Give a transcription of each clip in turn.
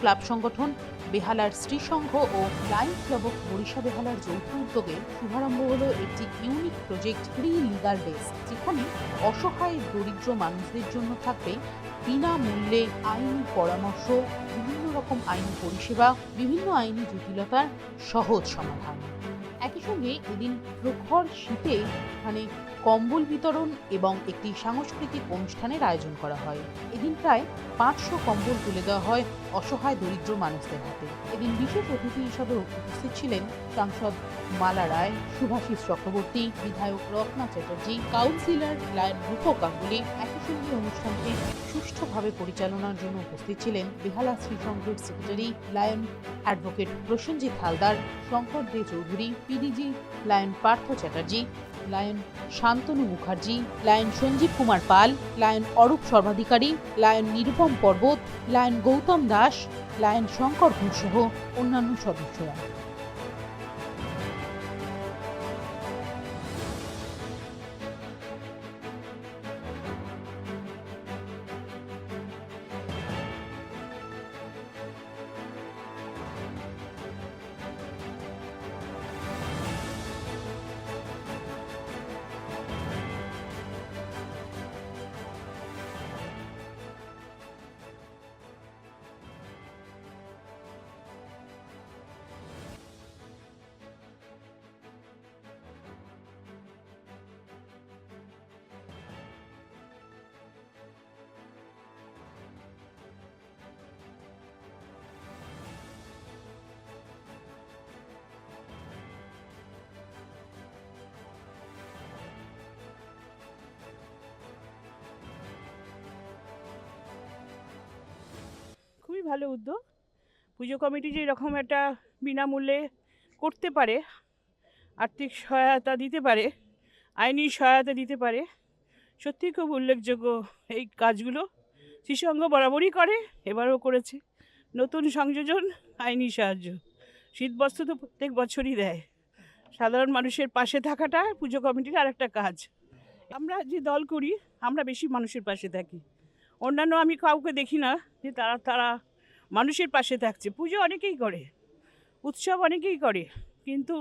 Club সংগঠন, বেহালার স্ত্রীসংঘ ও লাইন অফ বরিশা বেহালার যৌথ উদ্যোগে শুভারম্ভ হল একটি unique project free legal desk যেখানে অসহায় দরিদ্র মানুষদের জন্য থাকবে বিনামূল্যে আইনি পরামর্শ, বিভিন্ন রকম আইনি পরিষেবা, বিভিন্ন আইনি জটিলতার সহজ সমাধান। একই সঙ্গে এদিন প্রখর শীতে এখানে কম্বল বিতরণ এবং একটি সাংস্কৃতিক অনুষ্ঠানের আয়োজন করা হয়। এদিন প্রায় পাঁচশো কম্বল তুলে দেওয়া হয় অসহায় দরিদ্র মানুষদের হাতে। এদিন বিশেষ অতিথি হিসাবে উপস্থিত ছিলেন সাংসদ মালা রায়, সুভাষিস চক্রবর্তী, বিধায়ক রত্না চ্যাটার্জি, কাউন্সিলর লায়ন রূপক গাঙ্গুলি। একই সঙ্গে অনুষ্ঠানটি সুষ্ঠুভাবে পরিচালনার জন্য উপস্থিত ছিলেন Behala Shri শ্রীসংঘের secretary lion advocate Prasenjit Haldar, Shankar Dey Chowdhury, PDG lion Partha Chatterjee lion Shantanu Mukherjee, lion Sanjib Kumar Pal, lion Arup Sarbadhikari, lion Nirupam Parbat, lion Gautam Das, lion Shankar Ghosh সহ অন্যান্য সদস্যরা। ভালো উদ্যোগ। পুজো committee যে এরকম একটা বিনামূল্যে করতে পারে, আর্থিক সহায়তা দিতে পারে, আইনি সহায়তা দিতে পারে, সত্যি খুব উল্লেখযোগ্য এই কাজগুলো। শ্রীসংঘ বরাবরই করে, এবারও করেছে। নতুন সংযোজন, আইনি সাহায্য। শীতবস্ত্র তো প্রত্যেক বছরই দেয়। সাধারণ মানুষের পাশে থাকাটা পুজো কমিটির আরেকটা কাজ। আমরা যে দল করি, আমরা বেশি মানুষের পাশে থাকি। অন্যান্য আমি কাউকে দেখি না যে তারা তারা মানুষের পাশে থাকছে। পুজো অনেকেই করে, উৎসব অনেকেই করে, কিন্তু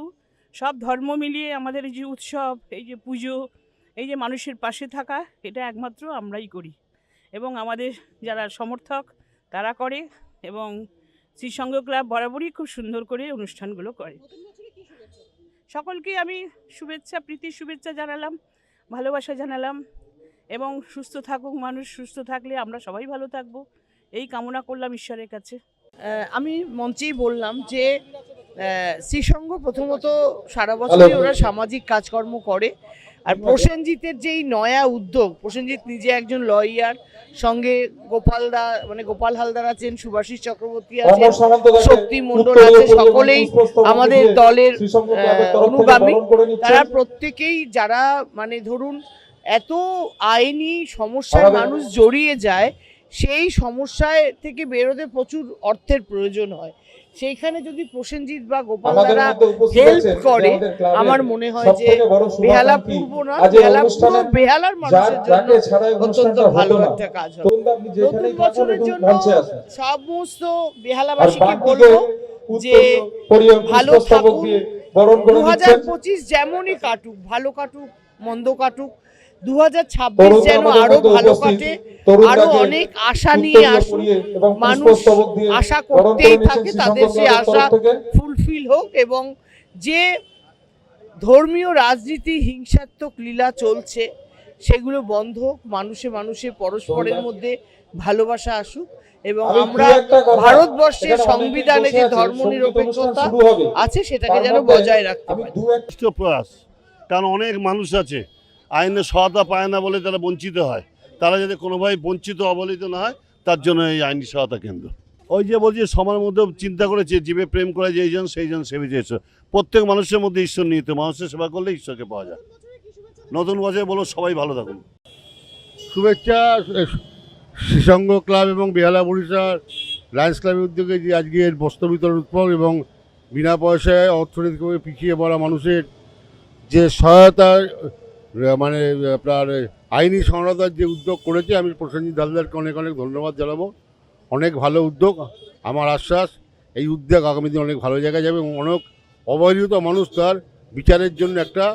সব ধর্ম মিলিয়ে আমাদের এই যে উৎসব, এই যে পুজো, এই যে মানুষের পাশে থাকা, এটা একমাত্র আমরাই করি। এবং আমাদের যারা সমর্থক, তারা করে এবং শ্রীসংঘ ক্লাব বরাবরই খুব সুন্দর করে অনুষ্ঠানগুলো করে। সকলকে আমি শুভেচ্ছা, প্রীতি, শুভেচ্ছা জানালাম, ভালোবাসা জানালাম এবং সুস্থ থাকুক মানুষ, সুস্থ থাকলে আমরা সবাই ভালো থাকব। এই কামনা করলাম ঈশ্বরের কাছে। আহ, আমি মঞ্চেই বললাম যে আহ, শ্রীসংঘ প্রথমত সারা বছরই ওরা সামাজিক কাজকর্ম করে। আর প্রসেনজিতের যেই নয়া উদ্যোগ প্রসেনজিৎ নিজে একজন লয়ার সঙ্গে গোপাল দা মানে গোপাল হালদার আছেন সুভাষিস চক্রবর্তী আছেন শক্তি মন্ডল আছে সকলেই আমাদের দলের অনুগামী। তারা প্রত্যেকেই যারা মানে ধরুন এত আইনি সমস্যার মানুষ জড়িয়ে যায় সেই সমস্যায় থেকে বেরোতে প্রচুর অর্থের প্রয়োজন হয়। সেইখানে যদি প্রসেনজিৎ বা গোপাল দ্বারা help করে, আমার মনে হয় যে বেহালা পূর্ব না বেহালা পুরো বেহালার মানুষের জন্য অত্যন্ত ভালো একটা কাজ হবে। নতুন বছরের জন্য সমস্ত বেহালাবাসীকে বলব যে ভালো থাকুন। দু হাজার পঁচিশ যেমনই কাটুক ভালো কাটুক মন্দ কাটুক দু ছাব্বিশ যেন আরও ভালো কাটে আরও অনেক আশা নিয়ে আসুক মানুষ আশা করতেই থাকে তাদের সেই আশা ফুলফিল হোক এবং যে ধর্মীয় রাজনীতি হিংসাত্মক লীলা চলছে সেগুলো বন্ধ হোক মানুষে মানুষে পরস্পরের মধ্যে ভালোবাসা আসুক এবং আমরা ভারতবর্ষের সংবিধানে যে ধর্মনিরপেক্ষতা আছে সেটাকে যেন বজায় রাখতে পারি। প্রয়াস কারণ অনেক মানুষ আছে আইনের সহায়তা পায় না বলে তারা বঞ্চিত হয়। তারা যাতে কোনোভাবে বঞ্চিত, অবহেলিত না হয়, তার জন্য এই আইনি সহায়তা কেন্দ্র। ওই যে বলছি সবার মধ্যে চিন্তা করেছে, জীবে প্রেম করে যে এইজন সেই জন সেবিত ঈশ্বর প্রত্যেক মানুষের মধ্যে ঈশ্বর নিহিত, মানুষের সেবা করলে ঈশ্বরকে পাওয়া যায়। নতুন বছরে বলো, সবাই ভালো থাকুন। শুভেচ্ছা শ্রীসংঘ ক্লাব এবং বেহালা বরিশার লায়ন্স ক্লাবের উদ্যোগে যে আজকের বস্ত্র বিতরণ উৎসব এবং বিনা পয়সায় অর্থনৈতিকভাবে পিছিয়ে পড়া মানুষের যে সহায়তা মানে আপনার আইনি সহায়তার যে উদ্যোগ করেছে, আমি প্রসেনজিৎ হালদারকে অনেক অনেক ধন্যবাদ জানাব। অনেক ভালো উদ্যোগ, আমার আশ্বাস, এই উদ্যোগ আগামী দিন অনেক ভালো জায়গায় যাবে এবং অনেক অবহেলিত মানুষ তার বিচারের জন্য একটা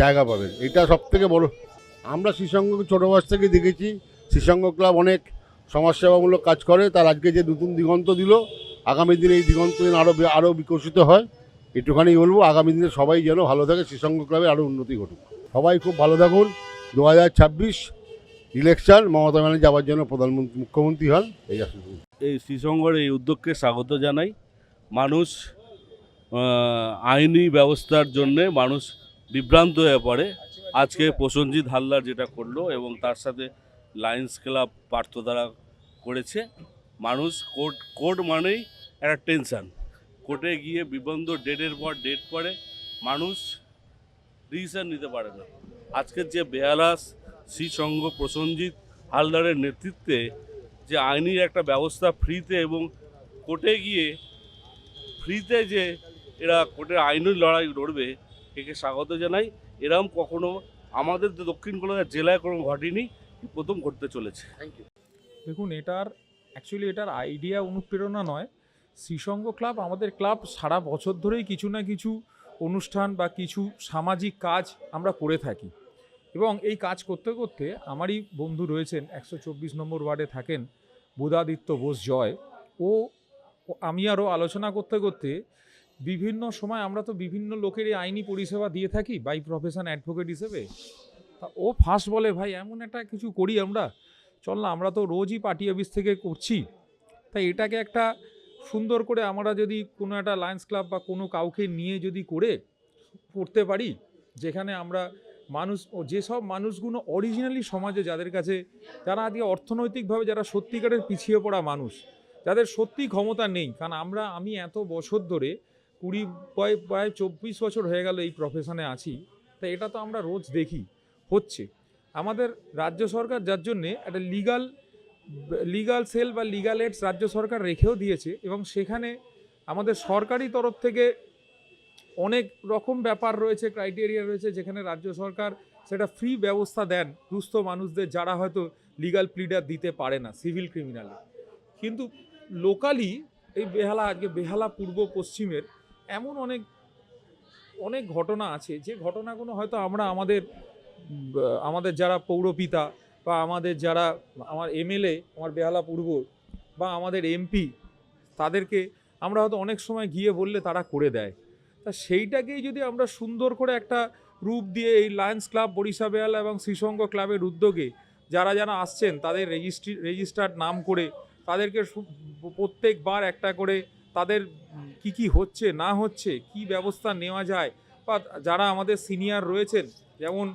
জায়গা পাবেন। এটা সব থেকে বড়। আমরা শ্রীসঙ্গকে ছোটো বয়স থেকে দেখেছি। শ্রীসঙ্গ ক্লাব অনেক সমাজসেবামূলক কাজ করে, তার আজকে যে নতুন দিগন্ত দিল, আগামী দিনে এই দিগন্ত যেন আরও আরও বিকশিত হয় একটুখানি বলব। আগামী দিনে সবাই যেন ভালো থাকে, শ্রীসঙ্গ ক্লাবে আরও উন্নতি ঘটুক। সবাই খুব ভালো থাকুন। দু হাজার ছাব্বিশ ইলেকশন মমতা ব্যানার্জি যাওয়ার জন্য প্রধানমন্ত্রী, মুখ্যমন্ত্রী হন, এই এই শ্রীসংঘর এই উদ্যোগকে স্বাগত জানাই। মানুষ আইনি ব্যবস্থার জন্যে মানুষ বিভ্রান্ত হয়ে পড়ে। আজকে প্রসঞ্জিৎ হালদার যেটা করল এবং তার সাথে লায়ন্স ক্লাব পার্থ দ্বারা করেছে। মানুষ, কোর্ট কোর্ট মানেই একটা টেনশান। কোর্টে গিয়ে বিবন্ধ ডেটের পর ডেট পরে মানুষ ডিসিশন নিতে পারে না। আজকের যে বেহালাস শ্রীসংঘ প্রসঞ্জিৎ হালদারের নেতৃত্বে যে আইনি একটা ব্যবস্থা ফ্রিতে এবং কোর্টে গিয়ে ফ্রিতে যে এরা কোর্টের আইনি লড়াই লড়বে একে স্বাগত জানাই এরম কখনো আমাদের দক্ষিণ কলকাতা জেলায় কোনো ঘটেনি প্রথম ঘটতে চলেছে। থ্যাংক ইউ দেখুন এটার অ্যাকচুয়ালি এটার আইডিয়া অনুপ্রেরণা নয়। শ্রীসঙ্গ ক্লাব আমাদের ক্লাব সারা বছর ধরেই কিছু না কিছু অনুষ্ঠান বা কিছু সামাজিক কাজ আমরা করে থাকি। এবং এই কাজ করতে করতে আমারই বন্ধু রয়েছেন, একশো চব্বিশ নম্বর ওয়ার্ডে থাকেন বুধাদিত্য বোস জয়। ও, আমি আরও আলোচনা করতে করতে বিভিন্ন সময় আমরা তো বিভিন্ন লোকের এই আইনি পরিষেবা দিয়ে থাকি বাই প্রফেশন অ্যাডভোকেট হিসেবে। তা ও ফার্স্ট বলে, ভাই, এমন একটা কিছু করি আমরা, চল না, আমরা তো রোজই পার্টি অফিস থেকে করছি। তাই এটাকে একটা সুন্দর করে আমরা যদি কোনো একটা লায়ন্স ক্লাব বা কোনো কাউকে নিয়ে যদি করে করতে পারি, যেখানে আমরা মানুষ, ও যেসব মানুষগুলো অরিজিনালি সমাজে যাদের কাছে, যারা আজকে অর্থনৈতিকভাবে যারা সত্যিকারের পিছিয়ে পড়া মানুষ, যাদের সত্যি ক্ষমতা নেই, কারণ আমরা, আমি এত বছর ধরে কুড়ি, প্রায় প্রায় চব্বিশ বছর হয়ে গেল এই প্রফেশনে আছি, তা এটা তো আমরা রোজ দেখি, হচ্ছে। আমাদের রাজ্য সরকার যার জন্যে একটা লিগাল লিগাল সেল বা লিগাল এডস রাজ্য সরকার রেখেও দিয়েছে এবং সেখানে আমাদের সরকারি তরফ থেকে অনেক রকম ব্যাপার রয়েছে ক্রাইটেরিয়া রয়েছে যেখানে রাজ্য সরকার সেটা ফ্রি ব্যবস্থা দেন দুস্থ মানুষদের যারা হয়তো লিগাল প্লিডার দিতে পারে না সিভিল ক্রিমিনালে কিন্তু লোকালি এই বেহালা, আজকে বেহালা পূর্ব পশ্চিমের এমন অনেক অনেক ঘটনা আছে, যে ঘটনাগুলো হয়তো আমরা আমাদের আমাদের যারা পৌরপিতা বা আমাদের যারা, আমার এমএলএ, আমার বেহালা পূর্ব বা আমাদের এমপি, তাদেরকে আমরা হয়তো অনেক সময় গিয়ে বললে তারা করে দেয়। তা সেইটাকেই যদি আমরা সুন্দর করে একটা রূপ দিয়ে এই লায়ন্স ক্লাব বরিশা বেহালা এবং শ্রীসঙ্গ ক্লাবের উদ্যোগে যারা যারা আসছেন, তাদের রেজিস্ট্রি, রেজিস্টার্ড নাম করে, তাদেরকে প্রত্যেকবার একটা করে তাদের কি কি হচ্ছে, না হচ্ছে, কি ব্যবস্থা নেওয়া যায় বা যারা আমাদের সিনিয়র রয়েছেন, যেমন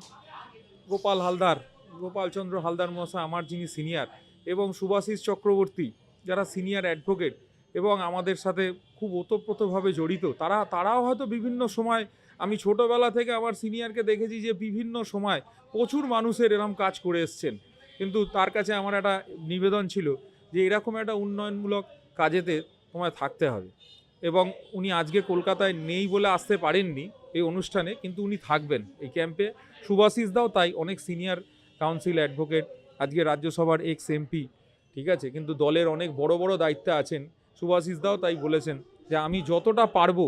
গোপাল হালদার গোপালচন্দ্র হালদার মশা আমার যিনি সিনিয়র এবং সুভাষিস চক্রবর্তী যারা সিনিয়র অ্যাডভোকেট এবং আমাদের সাথে খুব ওতপ্রোতভাবে জড়িত, তারা, তারাও হয়তো বিভিন্ন সময় আমি ছোটোবেলা থেকে আমার সিনিয়রকে দেখেছি যে বিভিন্ন সময় প্রচুর মানুষের এরম কাজ করে এসছেন। কিন্তু তার কাছে আমার একটা নিবেদন ছিল যে এরকম একটা উন্নয়নমূলক কাজেতে তোমায় থাকতে হবে এবং উনি আজকে কলকাতায় নেই বলে আসতে পারেননি এই অনুষ্ঠানে, কিন্তু উনি থাকবেন এই ক্যাম্পে। সুভাষিস দাও তাই অনেক সিনিয়র কাউন্সিল অ্যাডভোকেট আজকে রাজ্যসভার এক্স এমপি ঠিক আছে? কিন্তু দলের অনেক বড় বড় দায়িত্বে আছেন। সুভাষিস দাও তাই বলেছেন যে, আমি যতটা পারব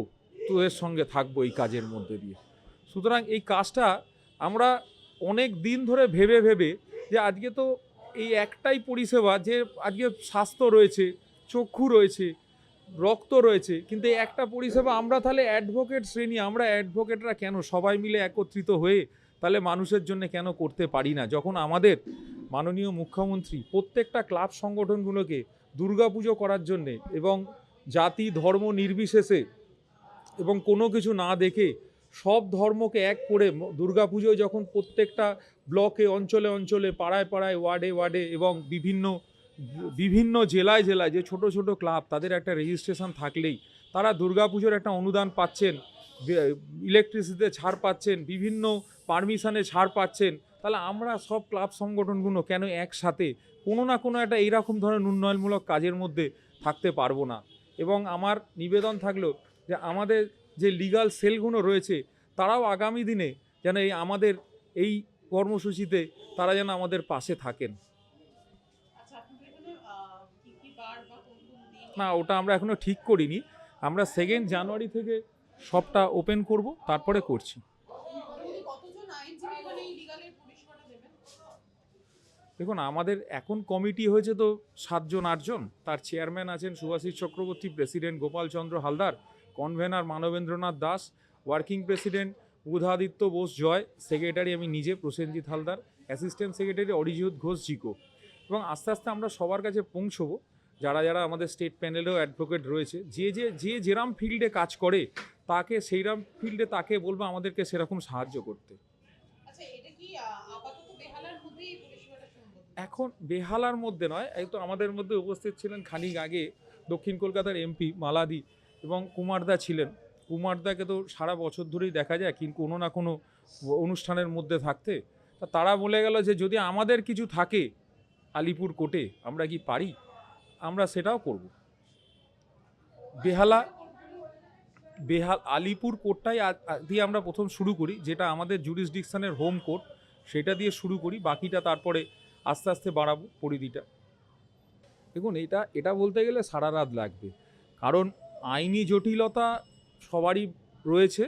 তোদের সঙ্গে থাকব এই কাজের মধ্যে দিয়ে। সুতরাং এই কাজটা আমরা অনেক দিন ধরে ভেবে ভেবে যে, আজকে তো এই একটাই পরিষেবা যে, আজকে স্বাস্থ্য রয়েছে, চক্ষু রয়েছে, রক্ত রয়েছে, কিন্তু একটা পরিষেবা আমরা তাহলে অ্যাডভোকেট শ্রেণি, আমরা অ্যাডভোকেটরা কেন সবাই মিলে একত্রিত হয়ে তাহলে মানুষের জন্য কেন করতে পারি না? যখন আমাদের মাননীয় মুখ্যমন্ত্রী প্রত্যেকটা ক্লাব সংগঠনগুলোকে দুর্গাপুজো করার জন্যে এবং জাতি, ধর্ম নির্বিশেষে এবং কোনো কিছু না দেখে সব ধর্মকে এক করে দুর্গাপুজোয় যখন প্রত্যেকটা ব্লকে, অঞ্চলে অঞ্চলে, পাড়ায় পাড়ায়, ওয়ার্ডে ওয়ার্ডে এবং বিভিন্ন বিভিন্ন জেলায় জেলায় যে ছোট ছোট ক্লাব, তাদের একটা রেজিস্ট্রেশন থাকলেই তারা দুর্গাপুজোর একটা অনুদান পাচ্ছেন। ইলেকট্রিসিটিতে ছাড় পাচ্ছেন বিভিন্ন পারমিশনে ছাড় পাচ্ছেন তাহলে আমরা সব ক্লাব সংগঠনগুলো কেন একসাথে কোনো না কোনো একটা এইরকম ধরনের উন্নয়নমূলক কাজের মধ্যে থাকতে পারব না? এবং আমার নিবেদন থাকল যে আমাদের যে লিগাল সেলগুলো রয়েছে তারাও আগামী দিনে যেন এই আমাদের এই কর্মসূচিতে তারা যেন আমাদের পাশে থাকেন। আচ্ছা না ওটা আমরা এখনও ঠিক করিনি। আমরা সেকেন্ড জানুয়ারি থেকে সবটা ওপেন করব, তারপরে করছি। দেখুন, আমাদের এখন কমিটি হয়েছে তো সাতজন, আটজন। তার চেয়ারম্যান আছেন Subhashis Chakraborty, president Gopal Chandra Haldar, convener Manabendranath Das, working president Budhaditya Bose Joy, secretary আমি নিজে, প্রসেনজিৎ হালদার, অ্যাসিস্ট্যান্ট সেক্রেটারি অরিজিৎ ঘোষ জিকো। এবং আস্তে আস্তে আমরা সবার কাছে পৌঁছবো। যারা যারা আমাদের স্টেট প্যানেলেও অ্যাডভোকেট রয়েছে যে যে যে যেরাম ফিল্ডে কাজ করে তাকে সেইরাম ফিল্ডে তাকে বলব আমাদেরকে সেরকম সাহায্য করতে। এখন বেহালার মধ্যে নয় এই তো আমাদের মধ্যে উপস্থিত ছিলেন খানিক আগে দক্ষিণ কলকাতার এমপি মালাদি এবং কুমারদা ছিলেন। কুমারদাকে তো সারা বছর ধরেই দেখা যায় কিন্তু কোনো না কোনো অনুষ্ঠানের মধ্যে থাকতে। তা তারা বলে গেল যে যদি আমাদের কিছু থাকে আলিপুর কোর্টে আমরা কি পারি? আমরা সেটাও করব। বেহালা, বেহাল, আলিপুর কোর্টটাই দিয়ে আমরা প্রথম শুরু করি, যেটা আমাদের জুরিসডিকশনের হোম কোর্ট সেটা দিয়ে শুরু করি, বাকিটা তারপরে আস্তে আস্তে বাড়াবো পরিধিটা। দেখুন, এটা এটা বলতে গেলে সারা রাত লাগবে। কারণ আইনি জটিলতা সবারই রয়েছে।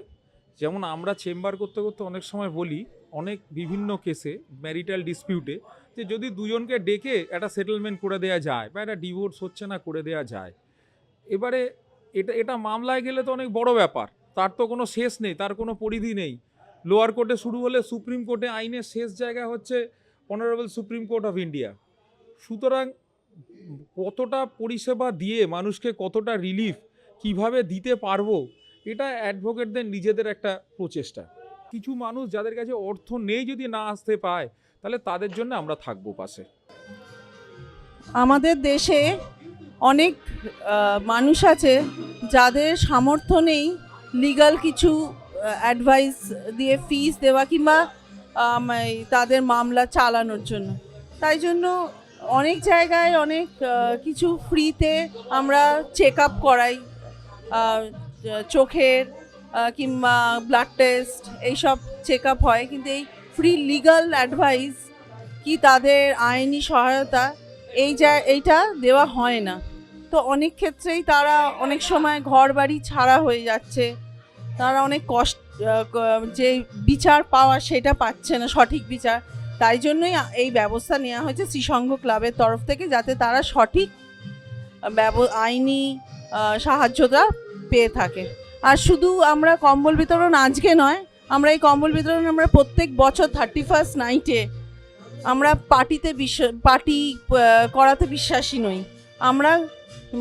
যেমন আমরা চেম্বার করতে করতে অনেক সময় বলি, অনেক বিভিন্ন কেসে ম্যারিটাল ডিসপিউটে যে যদি দুজনকে ডেকে একটা সেটেলমেন্ট করে দেওয়া যায় বা একটা ডিভোর্স হচ্ছে না করে দেওয়া যায়, এবারে এটা এটা মামলায় গেলে তো অনেক বড় ব্যাপার। তার তো কোনো শেষ নেই, তার কোনো পরিধি নেই। লোয়ার কোর্টে শুরু হলে সুপ্রিম কোর্টে আইনের শেষ জায়গা হচ্ছে honourable supreme court of India সুতরাং কতটা পরিষেবা দিয়ে মানুষকে কতটা রিলিফ কীভাবে দিতে পারব, এটা অ্যাডভোকেটদের নিজেদের একটা প্রচেষ্টা। কিছু মানুষ যাদের কাছে অর্থ নেই যদি না আসতে পায় তাহলে তাদের জন্য আমরা থাকব পাশে। আমাদের দেশে অনেক মানুষ আছে যাদের সামর্থ্য নেই লিগাল কিছু অ্যাডভাইস দিয়ে ফিস দেওয়া কিংবা তাদের মামলা চালানোর জন্য। তাই জন্য অনেক জায়গায় অনেক কিছু ফ্রিতে আমরা চেক আপ করাই চোখের কিংবা ব্লাড টেস্ট এইসব চেক আপ হয়। কিন্তু এই ফ্রি লিগাল অ্যাডভাইস কি তাদের আইনি সহায়তা? এই যা, এইটা দেওয়া হয় না। তো অনেক ক্ষেত্রেই তারা অনেক সময় ঘর বাড়ি ছাড়া হয়ে যাচ্ছে। তারা অনেক কষ্ট যে বিচার পাওয়া সেটা পাচ্ছে না, সঠিক বিচার। তাই জন্যই এই ব্যবস্থা নেওয়া হয়েছে শ্রীসংঘ ক্লাবের তরফ থেকে যাতে তারা সঠিক আইনি সাহায্যটা পেয়ে থাকে। আর শুধু আমরা কম্বল বিতরণ আজকে নয় আমরা এই কম্বল বিতরণ আমরা প্রত্যেক বছর থার্টি ফার্স্ট নাইটে আমরা পার্টিতে বিশ্বাস পার্টি করাতে বিশ্বাসী নই আমরা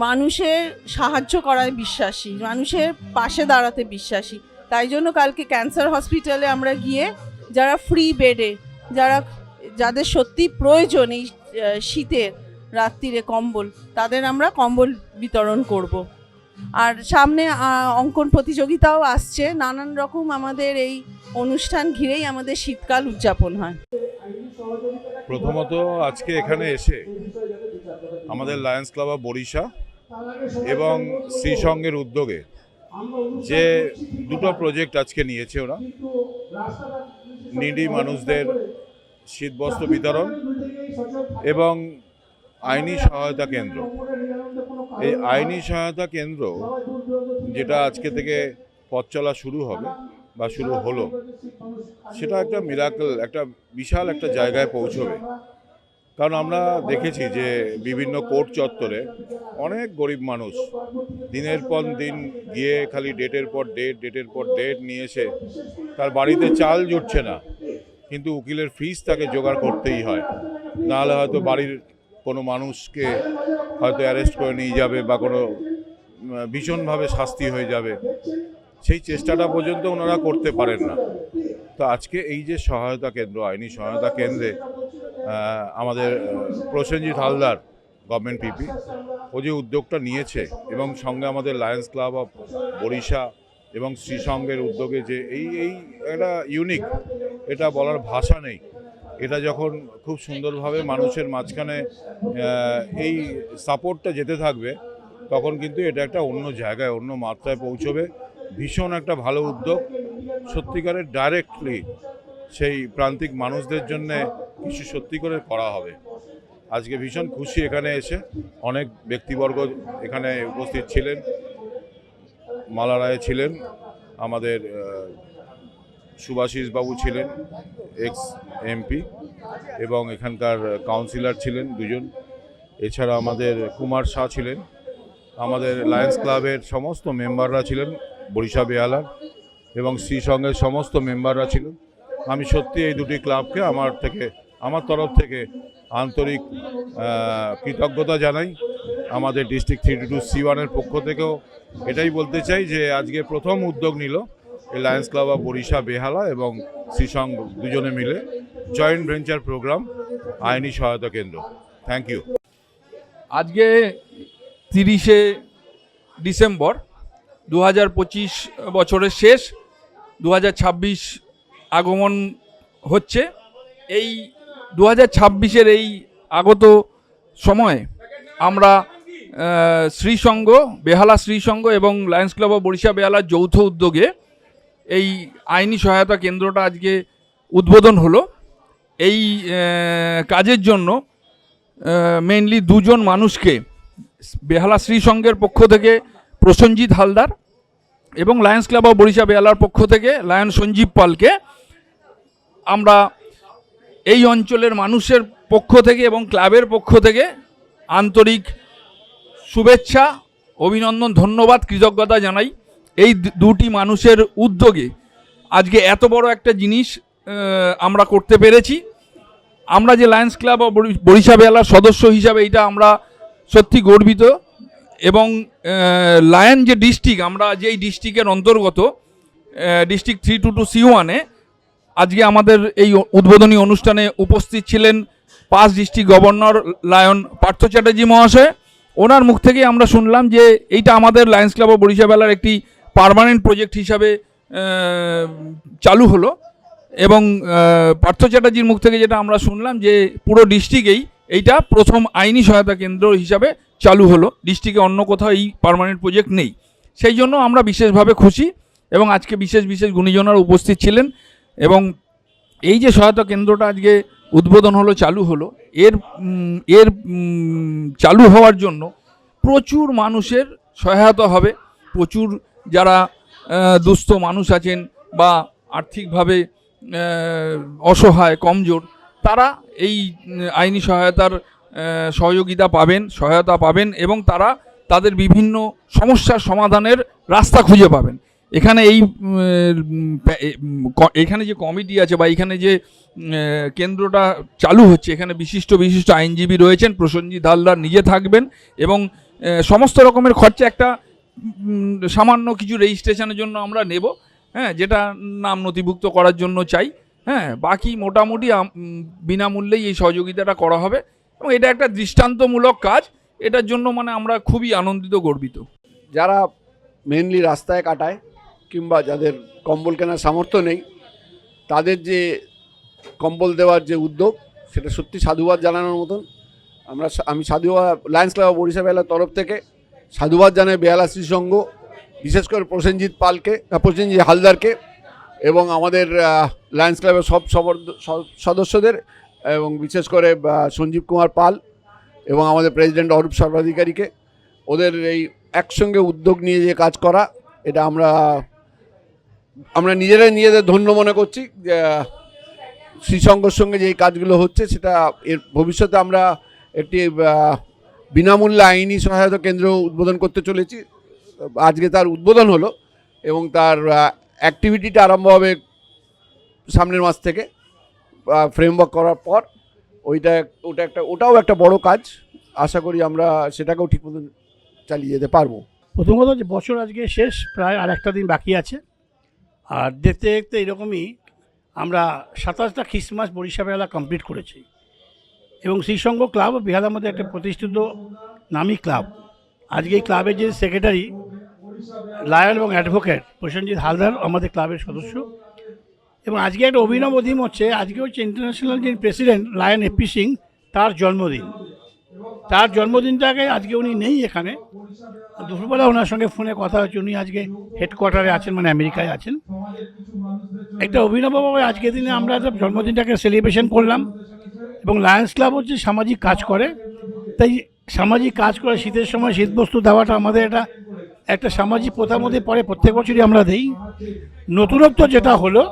মানুষের সাহায্য করায় বিশ্বাসী, মানুষের পাশে দাঁড়াতে বিশ্বাসী তাই জন্য কালকে ক্যান্সার হসপিটালে আমরা গিয়ে যারা ফ্রি বেডে যারা, যাদের সত্যি প্রয়োজন এই শীতের রাত্রিরে কম্বল, তাদের আমরা কম্বল বিতরণ করব। আর সামনে অঙ্কন প্রতিযোগিতাও আসছে। নানান রকম আমাদের এই অনুষ্ঠান ঘিরেই আমাদের শীতকাল উদযাপন হয়। প্রথমত আজকে এখানে এসে আমাদের লায়ন্স ক্লাব অফ বরিশা এবং শ্রীসঙ্গের উদ্যোগে যে দুটো প্রজেক্ট আজকে নিয়েছে ওরা, নিডি মানুষদের শীতবস্ত্র বিতরণ এবং আইনি সহায়তা কেন্দ্র। এই আইনি সহায়তা কেন্দ্র যেটা আজকে থেকে পথ চলা শুরু হবে বা শুরু হলো, সেটা একটা মিরাকল একটা বিশাল একটা জায়গায় পৌঁছবে। কারণ আমরা দেখেছি যে বিভিন্ন কোর্ট চত্বরে অনেক গরিব মানুষ দিনের পর দিন গিয়ে খালি ডেটের পর ডেট, ডেটের পর ডেট নিয়ে এসে তার বাড়িতে চাল জুটছে না, কিন্তু উকিলের ফিস তাকে জোগাড় করতেই হয়। নাহলে হয়তো বাড়ির কোনো মানুষকে হয়তো অ্যারেস্ট করে নিয়ে যাবে বা কোনো ভীষণভাবে শাস্তি হয়ে যাবে। সেই চেষ্টাটা পর্যন্ত ওনারা করতে পারেন না। তো আজকে এই যে সহায়তা কেন্দ্র, আইনি সহায়তা কেন্দ্রে আমাদের প্রসেনজিৎ হালদার, গভর্নমেন্ট পিপি ও যে উদ্যোগটা নিয়েছে এবং সঙ্গে আমাদের লায়ন্স ক্লাব অফ বরিশা এবং শ্রীসঙ্গের উদ্যোগে যে এই এই একটা ইউনিক এটা বলার ভাষা নেই। এটা যখন খুব সুন্দরভাবে মানুষের মাঝখানে এই সাপোর্টটা যেতে থাকবে, তখন কিন্তু এটা একটা অন্য জায়গায়, অন্য মাত্রায় পৌঁছবে। ভীষণ একটা ভালো উদ্যোগ। সত্যিকারের ডাইরেক্টলি সেই প্রান্তিক মানুষদের জন্যে কিছু সত্যি করে করা হবে। আজকে ভীষণ খুশি এখানে এসে। অনেক ব্যক্তিবর্গ এখানে উপস্থিত ছিলেন মালা রায় ছিলেন, আমাদের আহ, সুভাষিস বাবু ছিলেন এক্স এমপি এবং এখানকার কাউন্সিলর ছিলেন দুজন। এছাড়া আমাদের কুমার শাহ ছিলেন। আমাদের লায়ন্স ক্লাবের সমস্ত মেম্বাররা ছিলেন বরিশা বেহালার এবং শ্রী সংঘের সমস্ত মেম্বাররা ছিলেন। আমি সত্যি এই দুটি ক্লাবকে আমার থেকে আমার তরফ থেকে আন্তরিক কৃতজ্ঞতা জানাই। আমাদের ডিস্ট্রিক্ট থ্রি টু সি ওয়ানের পক্ষ থেকেও এটাই বলতে চাই যে আজকে প্রথম উদ্যোগ নিল। এই lions club of Barisha Behala এবং শ্রীসংঘ দুজনে মিলে জয়েন্ট ভেঞ্চার প্রোগ্রাম আইনি সহায়তা কেন্দ্র। থ্যাংক ইউ আজকে তিরিশে ডিসেম্বর দু হাজার পঁচিশ বছরের শেষ দু হাজার ছাব্বিশ আগমন হচ্ছে। এই দু হাজার এই আগত সময়ে আমরা শ্রীসংঘ বেহালা শ্রীসংঘ এবং লায়ন্স ক্লাব অফ বরিশা বেহালার যৌথ উদ্যোগে এই আইনি সহায়তা কেন্দ্রটা আজকে উদ্বোধন হলো। এই কাজের জন্য মেইনলি দুজন মানুষকে, বেহালা শ্রী সংঘের পক্ষ থেকে প্রসঞ্জিৎ হালদার এবং লায়ন্স ক্লাব অফ বরিশা বেহালার পক্ষ থেকে লায়ন সঞ্জীব পালকে আমরা এই অঞ্চলের মানুষের পক্ষ থেকে এবং ক্লাবের পক্ষ থেকে আন্তরিক শুভেচ্ছা, অভিনন্দন, ধন্যবাদ, কৃতজ্ঞতা জানাই। এই দুটি মানুষের উদ্যোগে আজকে এত বড় একটা জিনিস আমরা করতে পেরেছি। আমরা যে লায়ন্স ক্লাব বরিশা বেহালার সদস্য হিসাবে এটা আমরা সত্যি গর্বিত এবং লায়ন যে ডিস্ট্রিক্ট আমরা যেই ডিস্ট্রিক্টের অন্তর্গত district three two two C ওয়ানে আজকে আমাদের এই উদ্বোধনী অনুষ্ঠানে উপস্থিত ছিলেন পাঁচ district governor lion Partha Chatterjee মহাশয়। ওনার মুখ থেকে আমরা শুনলাম যে এইটা আমাদের লায়ন্স ক্লাব বরিশা বেলার একটি পার্মানেন্ট প্রজেক্ট হিসাবে চালু হলো এবং পার্থ চ্যাটার্জির মুখ থেকে যেটা আমরা শুনলাম যে পুরো ডিস্ট্রিক্টেই এইটা প্রথম আইনি সহায়তা কেন্দ্র হিসাবে চালু হলো। ডিস্ট্রিক্টে অন্য কোথাও এই পারমানেন্ট প্রজেক্ট নেই। সেই জন্য আমরা বিশেষভাবে খুশি এবং আজকে বিশেষ বিশেষ গুণীজনরা উপস্থিত ছিলেন এবং এই যে সহায়তা কেন্দ্রটা আজকে উদ্বোধন হলো, চালু হলো, এর এর চালু হওয়ার জন্য প্রচুর মানুষের সহায়তা হবে, প্রচুর যারা দুস্থ মানুষ আছেন বা আর্থিকভাবে অসহায়, কমজোর, তারা এই আইনি সহায়তার সহযোগিতা পাবেন, সহায়তা পাবেন এবং তারা তাদের বিভিন্ন সমস্যার সমাধানের রাস্তা খুঁজে পাবেন। এখানে এই এখানে যে কমিটি আছে বা এখানে যে কেন্দ্রটা চালু হচ্ছে, এখানে বিশিষ্ট বিশিষ্ট আইনজীবী রয়েছেন প্রসঞ্জিৎ হালদার নিজে থাকবেন এবং সমস্ত রকমের খরচা একটা সামান্য কিছু রেজিস্ট্রেশনের জন্য আমরা নেব হ্যাঁ যেটা নাম নথিভুক্ত করার জন্য চাই হ্যাঁ বাকি মোটামুটি বিনামূল্যেই এই সহযোগিতাটা করা হবে এবং এটা একটা দৃষ্টান্তমূলক কাজ, এটার জন্য মানে আমরা খুবই আনন্দিত, গর্বিত। যারা মেনলি রাস্তায় কাটায় কিংবা যাদের কম্বল কেনার সামর্থ্য নেই, তাদের যে কম্বল দেওয়ার যে উদ্যোগ, সেটা সত্যি সাধুবাদ জানানোর মতন। আমরা আমি সাধুবাদ লায়ন্স ক্লাব অফ বরিশা বেলার তরফ থেকে সাধুবাদ জানাই বেহালা শ্রী সংঘ বিশেষ করে প্রসেনজিৎ পালকে প্রসেনজিৎ হালদারকে এবং আমাদের লায়ন্স ক্লাবের সব সদস্যদের এবং বিশেষ করে সঞ্জীব কুমার পাল এবং আমাদের প্রেসিডেন্ট অরূপ সর্বাধিকারীকে। ওদের এই একসঙ্গে উদ্যোগ নিয়ে যে কাজ করা, এটা আমরা আমরা নিজেরাই নিজেদের ধন্য মনে করছি শ্রীসংঘর সঙ্গে যে কাজগুলো হচ্ছে, সেটা এর ভবিষ্যতে আমরা একটি বিনামূল্যে আইনি সহায়তা কেন্দ্র উদ্বোধন করতে চলেছি। আজকে তার উদ্বোধন হলো এবং তার অ্যাক্টিভিটিটা আরম্ভ হবে সামনের মাস থেকে ফ্রেমওয়ার্ক করার পর। ওইটা, ওটা একটা, ওটাও একটা বড় কাজ। আশা করি আমরা সেটাকেও ঠিক মতন চালিয়ে যেতে পারব। প্রথম কথা যে বছর আজকে শেষ, প্রায় আর একটা দিন বাকি আছে। আর দেখতে দেখতে এরকমই আমরা সাতাশটা খ্রিস্টমাস বরিশা বেহালা কমপ্লিট করেছি। এবং শ্রীসংঘ ক্লাব বেহালার মধ্যে একটা প্রতিষ্ঠিত নামী ক্লাব। আজকে এই ক্লাবের যে সেক্রেটারি লায়ন এবং অ্যাডভোকেট প্রসেনজিৎ হালদার আমাদের ক্লাবের সদস্য। এবং আজকে একটা অভিনব অধীম হচ্ছে, আজকে হচ্ছে ইন্টারন্যাশনাল যে প্রেসিডেন্ট লায়ন এপি সিং তার জন্মদিন। তার জন্মদিনটাকে আজকে উনি নেই এখানে। দুপুরবেলা ওনার সঙ্গে ফোনে কথা হচ্ছে, উনি আজকে হেডকোয়ার্টারে আছেন মানে আমেরিকায় আছেন। একটা অভিনবভাবে আজকের দিনে আমরা জন্মদিনটাকে সেলিব্রেশন করলাম। এবং লায়ন্স ক্লাব হচ্ছে সামাজিক কাজ করে। তাই সামাজিক কাজ করে শীতের সময় শীতবস্ত্র দেওয়াটা আমাদের এটা একটা সামাজিক প্রথার মধ্যে পড়ে, প্রত্যেক বছরই আমরা দিই। নতুনত্ব যেটা হলো,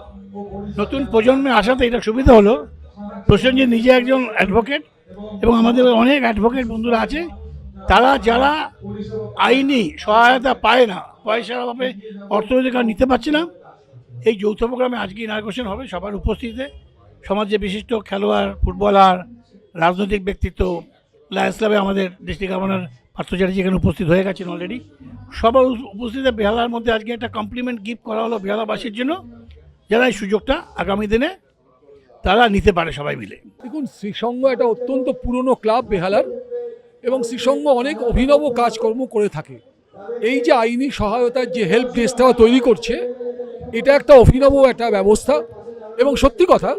নতুন প্রজন্মে আসাতে এটা সুবিধা হলো। প্রসেনজিৎ নিজে একজন অ্যাডভোকেট এবং আমাদের অনেক অ্যাডভোকেট বন্ধুরা আছে। তারা যারা আইনি সহায়তা পায় না, পয়সার অভাবে অর্থনৈতিক নিতে পারছে না, এই যৌথ প্রোগ্রামে আজকে ইনার্গোশন হবে সবার উপস্থিতিতে। সমাজের বিশিষ্ট খেলোয়াড়, ফুটবলার, রাজনৈতিক ব্যক্তিত্ব লায়ন্স ক্লাবে আমাদের ডিস্ট্রিক্ট গভর্নর পার্থ চ্যাটার্জি এখানে উপস্থিত হয়ে গেছেন অলরেডি সবার উপ- উপস্থিতিতে বেহালার মধ্যে আজকে একটা কমপ্লিমেন্ট গিফট করা হলো বেহালাবাসীর জন্য, যারা এই সুযোগটা আগামী দিনে তারা নিতে পারে সবাই মিলে। দেখুন, শ্রীসঙ্গ একটা অত্যন্ত পুরনো ক্লাব বেহালার এবং শ্রীসঙ্গ অনেক অভিনব কাজকর্ম করে থাকে। এই যে আইনি সহায়তার যে হেল্প ডেস্কটা তৈরি করছে, এটা একটা অভিনব একটা ব্যবস্থা এবং সত্যি কথা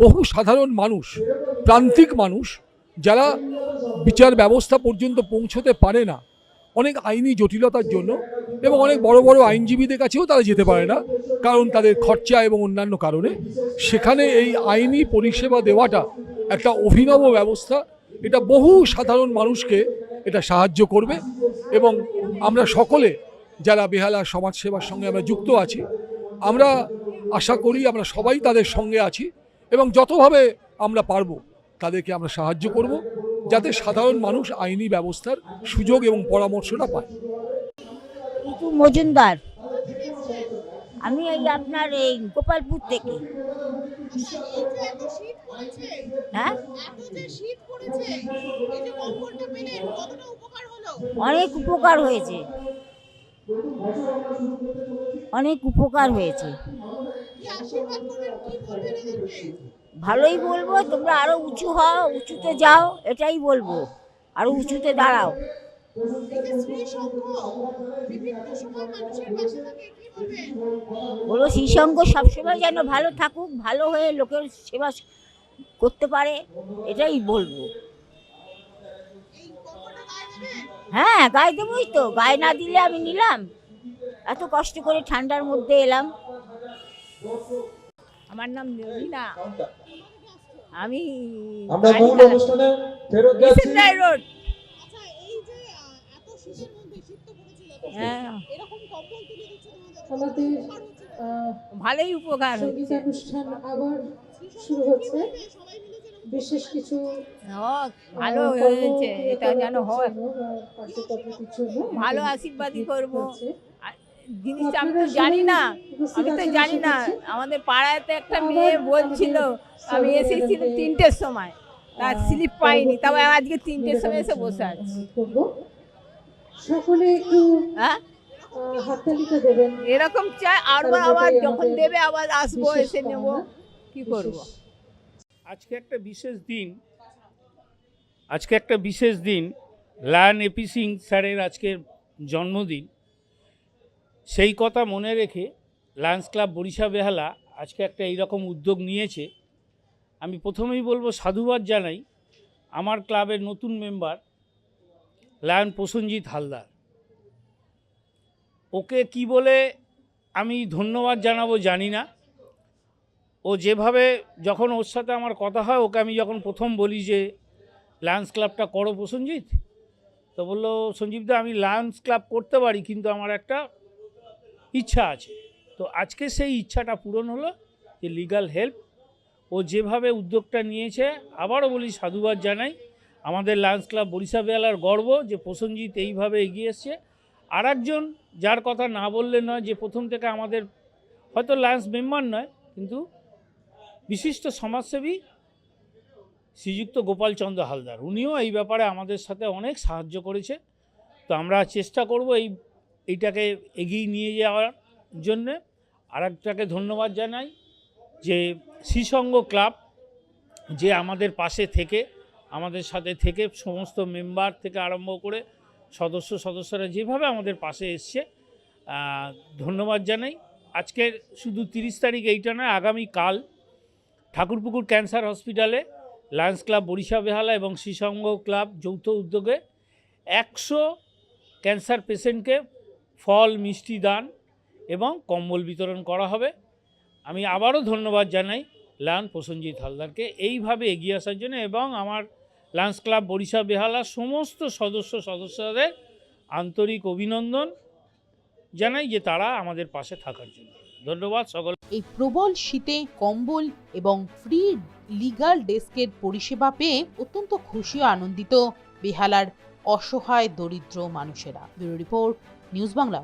বহু সাধারণ মানুষ, প্রান্তিক মানুষ, যারা বিচার ব্যবস্থা পর্যন্ত পৌঁছতে পারে না, অনেক আইনি জটিলতার জন্য এবং অনেক বড় বড় আইনজীবীদের কাছেও তারা যেতে পারে না, কারণ তাদের খরচা এবং অন্যান্য কারণে। সেখানে এই আইনি পরিষেবা দেওয়াটা একটা অভিনব ব্যবস্থা। এটা বহু সাধারণ মানুষকে এটা সাহায্য করবে এবং আমরা সকলে যারা বেহালা সমাজসেবার সঙ্গে আমরা যুক্ত আছি, আমরা আশা করি আমরা সবাই তাদের সঙ্গে আছি। এবং যতভাবে আমরা পারব তাদেরকে আমরা সাহায্য করব যাতে সাধারণ মানুষ আইনি ব্যবস্থার সুযোগ এবং পরামর্শটা পায়। মজুমদার, আমি এই আপনার এই গোপালপুর থেকে। হ্যাঁ? অনেক উপকার হয়েছে। অনেক উপকার হয়েছে। ভালোই বলব তোমরা আরও উঁচু হও উঁচুতে যাও এটাই বলব। আরও উঁচুতে দাঁড়াও। বলো শ্রীসঙ্গ সবসময় যেন ভালো থাকুক ভালো হয়ে লোকের সেবা করতে পারে এটাই বলব। হ্যাঁ গায়ে দেবোই তো গায়ে না দিলে আমি নিলাম। এত কষ্ট করে ঠান্ডার মধ্যে এলাম। আমার নাম আমি মিসেন্দাই রোড হ্যাঁ। আমাদের ভালোই উপকার সংগীত অনুষ্ঠান আবার শুরু হচ্ছে। বিশেষ কিছু ভালো হয়েছে। এটা যেন হয়। ভালো আশীর্বাদই করব। জিনিসটা আমি তো জানি না আমি তো জানি না। আমাদের পাড়ায় তো একটা মেয়ে বলছিল আমি এসেছি তিনটের সময়। তার স্লিপ পাইনি তবে আজকে তিনটের সময় এসে বসে আছি। সকলে একটু হ্যাঁ? হাততালিটা দেবেন। এরকম চাই আর তাহলে আবার যখন দেবে আবার আসব এসে নেব কি করব? আজকে একটা বিশেষ দিন। আজকে একটা বিশেষ দিন। লায়ন এপি সিং স্যারের আজকের জন্মদিন। সেই কথা মনে রেখে লায়ন্স ক্লাব বরিশা বেহালা আজকে একটা এইরকম উদ্যোগ নিয়েছে। আমি প্রথমেই বলব, সাধুবাদ জানাই আমার ক্লাবের নতুন মেম্বার লায়ন প্রসেনজিৎ হালদার। ওকে কি বলে আমি ধন্যবাদ জানাব জানি না। ও যেভাবে যখন ওর সাথে আমার কথা হয়, ওকে আমি যখন প্রথম বলি যে লায়ন্স ক্লাবটা করো প্রসেনজিৎ, তো বলল সঞ্জীবদা আমি লায়ন্স ক্লাব করতে পারি, কিন্তু আমার একটা ইচ্ছা আছে। তো আজকে সেই ইচ্ছাটা পূরণ হলো যে লিগাল হেল্প ও যেভাবে উদ্যোগটা নিয়েছে, আবারও বলি সাধুবাদ জানাই। আমাদের লায়ন্স ক্লাব বরিশা বেলার গর্ব যে প্রসেনজিৎ এইভাবে এগিয়ে এসছে। আর একজন যার কথা না বললে নয় যে প্রথম থেকে আমাদের হয়তো লায়ন্স মেম্বার নয়, কিন্তু বিশিষ্ট সমাজসেবী শ্রীযুক্ত গোপালচন্দ্র হালদার। উনিও এই ব্যাপারে আমাদের সাথে অনেক সাহায্য করেছে। তো আমরা চেষ্টা করব এই এইটাকে এগিয়ে নিয়ে যাওয়ার জন্যে আর একটাকে ধন্যবাদ জানাই যে শ্রীসঙ্গ ক্লাব যে আমাদের পাশে থেকে, আমাদের সাথে থেকে সমস্ত মেম্বার থেকে আরম্ভ করে সদস্য সদস্যরা যেভাবে আমাদের পাশে এসছে ধন্যবাদ জানাই। আজকের শুধু তিরিশ তারিখ এইটা নয় আগামীকাল ঠাকুরপুকুর ক্যান্সার হসপিটালে লায়ন্স ক্লাব, বরিশা বেহালা এবং শ্রীসঙ্গ ক্লাব যৌথ উদ্যোগে একশো ক্যান্সার পেশেন্টকে ফল, মিষ্টি, দান এবং কম্বল বিতরণ করা হবে। আমি আবারও ধন্যবাদ জানাই লায়ন প্রসেনজিৎ হালদারকে। এইভাবে এগিয়ে আসার জন্য এবং আমার লায়ন্স ক্লাব, বরিশা বেহালার সমস্ত সদস্য সদস্যদের আন্তরিক অভিনন্দন জানাই যে তারা আমাদের পাশে থাকার জন্য। ধন্যবাদ সকল এই প্রবল শীতে কম্বল এবং ফ্রি লিগাল ডেস্কের পরিষেবা পেয়ে অত্যন্ত খুশি ও আনন্দিত বেহালার অসহায়, দরিদ্র মানুষেরা। Bureau report news Bangla.